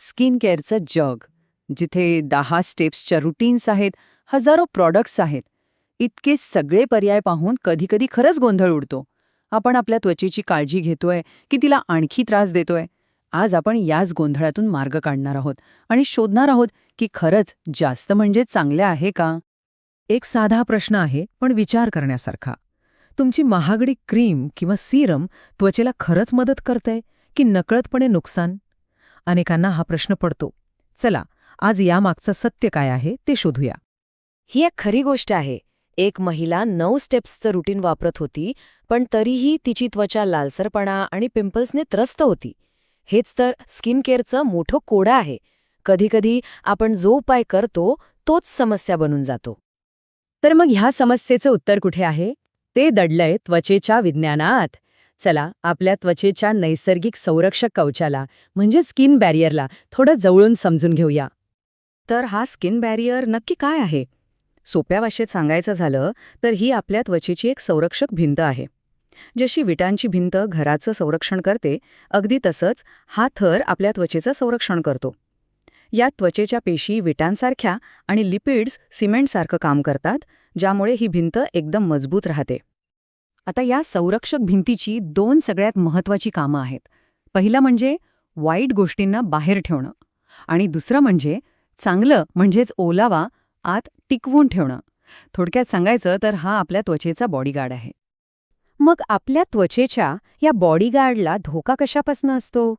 Skin केअरचं जग जिथे दहा स्टेप्सच्या रुटीन्स आहेत हजारो प्रॉडक्ट्स आहेत. इतके सगळे पर्याय पाहून कधीकधी खरंच गोंधळ उडतो. आपण आपल्या त्वचेची काळजी घेतोय की तिला आणखी त्रास देतोय? आज आपण याच गोंधळातून मार्ग काढणार आहोत आणि शोधणार आहोत की खरंच जास्त म्हणजे चांगले आहे का? एक साधा प्रश्न आहे पण विचार करण्यासारखा. तुमची महागडी क्रीम किंवा सीरम त्वचेला खरंच मदत करते की नकळतपणे नुकसान? अनेकांना हा प्रश्न पडतो. चला आज यामागचं सत्य काय आहे ते शोधूया. ही एक खरी गोष्ट आहे. एक महिला नऊ स्टेप्सचं रुटीन वापरत होती पण तरीही तिची त्वचा लालसरपणा आणि पिंपल्सने त्रस्त होती. हेच तर स्किन केअरचं मोठं कोडं आहे. कधीकधी आपण जो उपाय करतो तोच समस्या बनून जातो. तर मग ह्या समस्येचं उत्तर कुठे आहे? ते दडलंय त्वचेच्या विज्ञानात. चला आपल्या त्वचेच्या नैसर्गिक संरक्षक कवचाला म्हणजे स्किन बॅरियरला थोडं जवळून समजून घेऊया. तर हा स्किन बॅरियर नक्की काय आहे? सोप्या भाषेत सांगायचं झालं तर ही आपल्या त्वचेची एक संरक्षक भिंत आहे. जशी विटांची भिंत घराचं संरक्षण करते अगदी तसंच हा थर आपल्या त्वचेचं संरक्षण करतो. या त्वचेच्या पेशी विटांसारख्या आणि लिपिड्स सिमेंटसारखं काम करतात ज्यामुळे ही भिंत एकदम मजबूत राहते. आता या संरक्षक भिंतीची दोन सगळ्यात महत्वाची कामं आहेत. पहिलं म्हणजे वाईट गोष्टींना बाहेर ठेवणं आणि दुसरं म्हणजे चांगलं म्हणजेच ओलावा आत टिकवून ठेवणं. थोडक्यात सांगायचं तर हा आपल्या त्वचेचा बॉडीगार्ड आहे. मग आपल्या त्वचेच्या या बॉडीगार्डला धोका कशापासून असतो?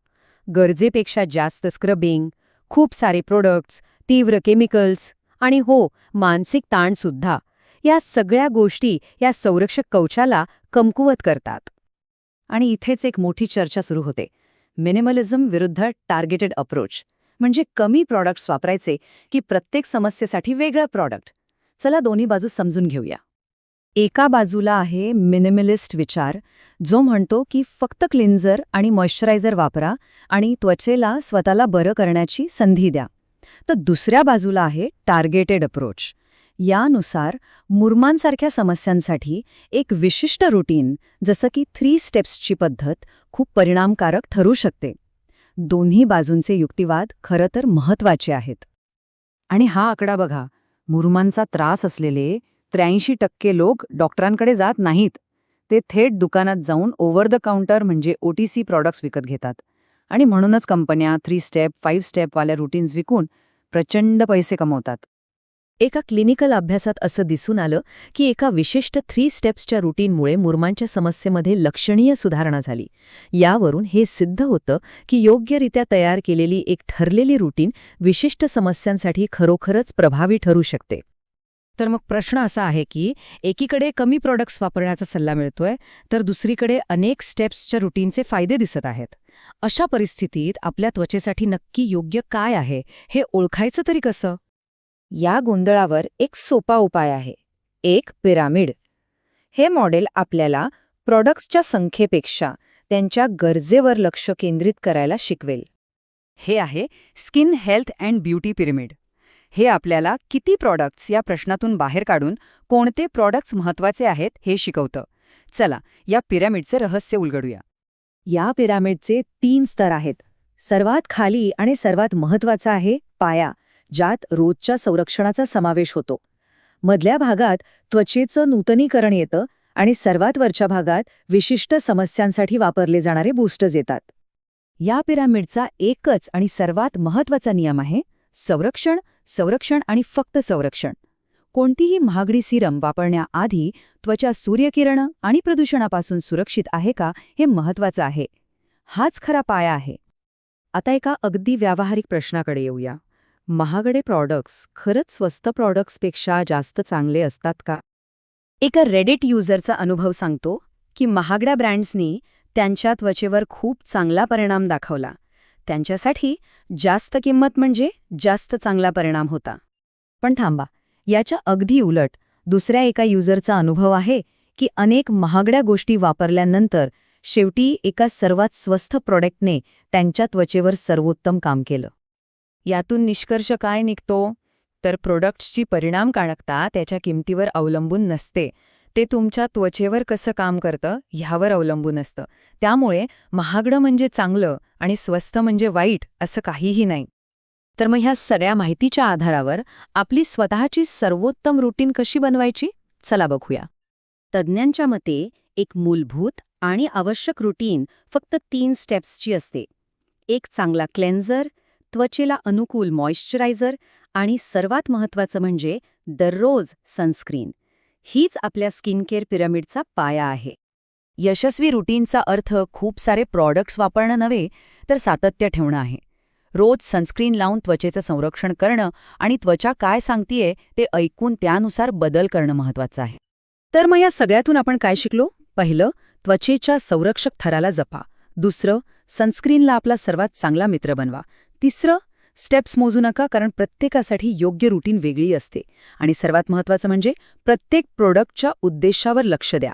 गरजेपेक्षा जास्त स्क्रबिंग खूप सारे प्रोडक्ट्स तीव्र केमिकल्स आणि हो मानसिक ताणसुद्धा या सगळ्या गोष्टी या संरक्षक कवचाला कमकुवत करतात. आणि इथेच एक मोठी चर्चा सुरू होते. मिनिमलिझम विरुद्ध टार्गेटेड अप्रोच. म्हणजे कमी प्रॉडक्ट्स वापरायचे की प्रत्येक समस्येसाठी वेगळं प्रॉडक्ट. चला दोन्ही बाजू समजून घेऊया. एका बाजूला आहे मिनिमलिस्ट विचार जो म्हणतो की फक्त क्लिन्झर आणि मॉइश्चरायझर वापरा आणि त्वचेला स्वतःला बरं करण्याची संधी द्या. तर दुसऱ्या बाजूला आहे टार्गेटेड अप्रोच. यानुसार मुरमांसारख्या समस्यांसाठी एक विशिष्ट रुटीन जसं की थ्री स्टेप्सची पद्धत खूप परिणामकारक ठरू शकते. दोन्ही बाजूंचे युक्तिवाद खरं तर महत्त्वाचे आहेत. आणि हा आकडा बघा मुरुमांचा त्रास असलेले त्र्याऐंशी टक्के लोक डॉक्टरांकडे जात नाहीत. ते थेट दुकानात जाऊन ओव्हर द काउंटर म्हणजे ओटीसी प्रॉडक्ट्स विकत घेतात. आणि म्हणूनच कंपन्या थ्री स्टेप फाईव्ह स्टेपवाल्या रुटीन्स विकून प्रचंड पैसे कमवतात. एका क्लिनिकल अभ्यासात असं दिसून आलं की एका विशिष्ट थ्री स्टेप्सच्या रुटीनमुळे मुरमांच्या समस्येमध्ये लक्षणीय सुधारणा झाली. यावरून हे सिद्ध होतं की योग्यरित्या तयार केलेली एक ठरलेली रुटीन विशिष्ट समस्यांसाठी खरोखरच प्रभावी ठरू शकते. तर मग प्रश्न असा आहे की एकीकडे कमी प्रॉडक्ट्स वापरण्याचा सल्ला मिळतोय तर दुसरीकडे अनेक स्टेप्सच्या रुटीनचे फायदे दिसत आहेत. अशा परिस्थितीत आपल्या त्वचेसाठी नक्की योग्य काय आहे हे ओळखायचं तरी कसं? या गोंधळावर एक सोपा उपाय आहे. एक पिरामिड. हे मॉडेल आपल्याला प्रॉडक्ट्सच्या संख्येपेक्षा त्यांच्या गरजेवर लक्ष केंद्रित करायला शिकवेल. हे आहे skin health and beauty pyramid. हे आपल्याला किती प्रॉडक्ट्स या प्रश्नातून बाहेर काढून कोणते प्रॉडक्ट्स महत्त्वाचे आहेत हे शिकवतं. चला या पिरॅमिडचे रहस्य उलगडूया. या पिरामिडचे तीन स्तर आहेत. सर्वात खाली आणि सर्वात महत्त्वाचा आहे पाया. ज्यात रोजच्या संरक्षणाचा समावेश होतो. मधल्या भागात त्वचेचं नूतनीकरण येतं आणि सर्वात वरच्या भागात विशिष्ट समस्यांसाठी वापरले जाणारे बूस्टर्स येतात. या पिरामिडचा एकच आणि सर्वात महत्त्वाचा नियम आहे संरक्षण संरक्षण आणि फक्त संरक्षण. कोणतीही महागडी सिरम वापरण्याआधी त्वचा सूर्यकिरण आणि प्रदूषणापासून सुरक्षित आहे का हे महत्वाचं आहे. हाच खरा पाया आहे. आता एका अगदी व्यावहारिक प्रश्नाकडे येऊया. महागडे प्रॉडक्ट्स खरंच स्वस्त प्रॉडक्ट्सपेक्षा जास्त चांगले असतात का? एका रेडिट युजरचा अनुभव सांगतो की महागड्या ब्रँड्सनी त्यांच्या त्वचेवर खूप चांगला परिणाम दाखवला. त्यांच्यासाठी जास्त किंमत म्हणजे जास्त चांगला परिणाम होता. पण थांबा याच्या अगदी उलट दुसऱ्या एका युजरचा अनुभव आहे की अनेक महागड्या गोष्टी वापरल्यानंतर शेवटी एका सर्वात स्वस्त प्रॉडक्टने त्यांच्या त्वचेवर सर्वोत्तम काम केलं. यातून निष्कर्ष काय निघतो? तर प्रोडक्ट्सची परिणामकारकता त्याच्या किमतीवर अवलंबून नसते. ते तुमच्या त्वचेवर कसं काम करतं ह्यावर अवलंबून असतं. त्यामुळे महागडं म्हणजे चांगलं आणि स्वस्त म्हणजे वाईट असं काहीही नाही. तर मग ह्या सगळ्या माहितीच्या आधारावर आपली स्वतःची सर्वोत्तम रुटीन कशी बनवायची? चला बघूया. तज्ज्ञांच्या मते एक मूलभूत आणि आवश्यक रुटीन फक्त तीन स्टेप्सची असते. एक चांगला क्लेन्झर त्वचेला अनुकूल मॉइश्चरायझर आणि सर्वात महत्त्वाचं म्हणजे दररोज सनस्क्रीन. हीच आपल्या स्किन केअर पिरामिडचा पाया आहे. यशस्वी रुटीनचा अर्थ खूप सारे प्रॉडक्ट्स वापरणं नव्हे तर सातत्य ठेवणं आहे. रोज सनस्क्रीन लावून त्वचेचं संरक्षण करणं आणि त्वचा काय सांगतीये ते ऐकून त्यानुसार बदल करणं महत्वाचं आहे. तर मग या सगळ्यातून आपण काय शिकलो? पहिलं त्वचेच्या संरक्षक थराला जपा. दुसरं सनस्क्रीनला आपला सर्वात चांगला मित्र बनवा. तिसरं स्टेप्स मोजू नका कारण प्रत्येकासाठी योग्य रुटीन वेगळी असते. आणि सर्वात महत्त्वाचं म्हणजे प्रत्येक प्रोडक्टच्या उद्देशावर लक्ष द्या.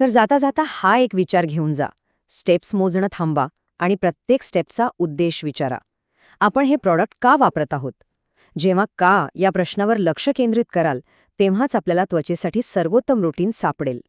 तर जाता जाता हा एक विचार घेऊन जा. स्टेप्स मोजणं थांबा आणि प्रत्येक स्टेपचा उद्देश विचारा. आपण हे प्रॉडक्ट का वापरत आहोत? जेव्हा का या प्रश्नावर लक्ष केंद्रित कराल तेव्हाच आपल्याला त्वचेसाठी सर्वोत्तम रुटीन सापडेल.